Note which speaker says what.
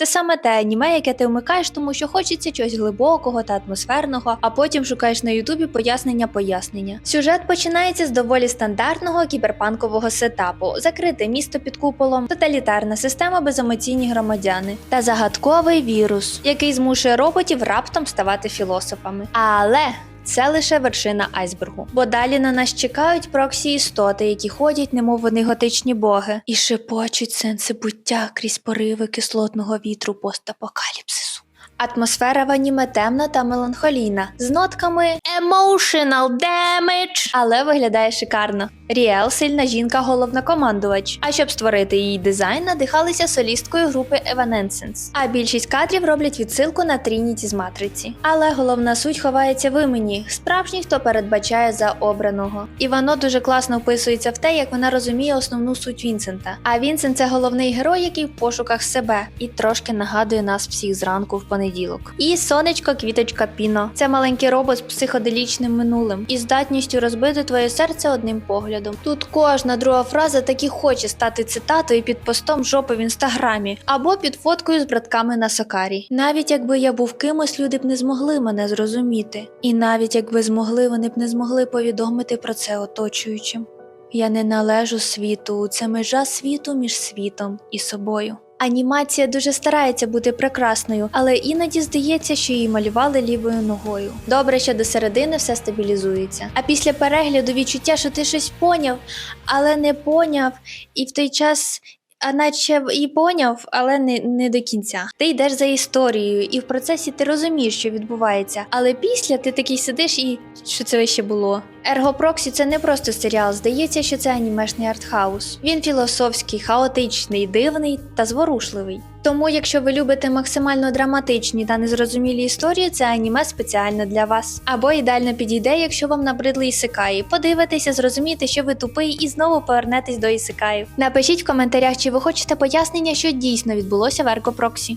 Speaker 1: Це саме те аніме, яке ти вмикаєш, тому що хочеться чогось глибокого та атмосферного, а потім шукаєш на Ютубі пояснення пояснення. Сюжет починається з доволі стандартного кіберпанкового сетапу: закрите місто під куполом, тоталітарна система беземоційні громадяни та загадковий вірус, який змушує роботів раптом ставати філософами. Але це лише вершина айсбергу, бо далі на нас чекають проксі істоти, які ходять, немов вони готичні боги, і шепочуть сенси буття крізь пориви кислотного вітру постапокаліпсису. Атмосфера в аніме темна та меланхолійна, з нотками emotional damage, але виглядає шикарно. Ріел сильна жінка головнокомандувач. А щоб створити її дизайн, надихалися солісткою групи Evanescence. А більшість кадрів роблять відсилку на Трініті з матриці. Але головна суть ховається в імені, справжній, хто передбачає за обраного. І воно дуже класно вписується в те, як вона розуміє основну суть Вінсента. А Вінсент це головний герой, який в пошуках себе, і трошки нагадує нас всіх зранку в понеділок. І сонечко, квіточка Піно. Це маленький робот з психоделічним минулим і здатністю розбити твоє серце одним поглядом. Тут кожна друга фраза таки хоче стати цитатою під постом жопи в інстаграмі або під фоткою з братками на Сокарі. Навіть якби я був кимось, люди б не змогли мене зрозуміти. І навіть якби змогли, вони б не змогли повідомити про це оточуючим. Я не належу світу, це межа світу між світом і собою. Анімація дуже старається бути прекрасною, але іноді здається, що її малювали лівою ногою. Добре, що до середини все стабілізується. А після перегляду відчуття, що ти щось поняв, але не поняв, і в той час. А наче і поняв, але не, не до кінця. Ти йдеш за історією, і в процесі ти розумієш, що відбувається. Але після ти такий сидиш і що це ще було? Ерго Проксі це не просто серіал, здається, що це анімешний артхаус. Він філософський, хаотичний, дивний та зворушливий. Тому, якщо ви любите максимально драматичні та незрозумілі історії, це аніме спеціально для вас. Або ідеально підійде, якщо вам набридли ісикаї. Подивитеся, зрозуміти, що ви тупий, і знову повернетесь до ісикаїв. Напишіть в коментарях, чи ви хочете пояснення, що дійсно відбулося в Ерго Проксі.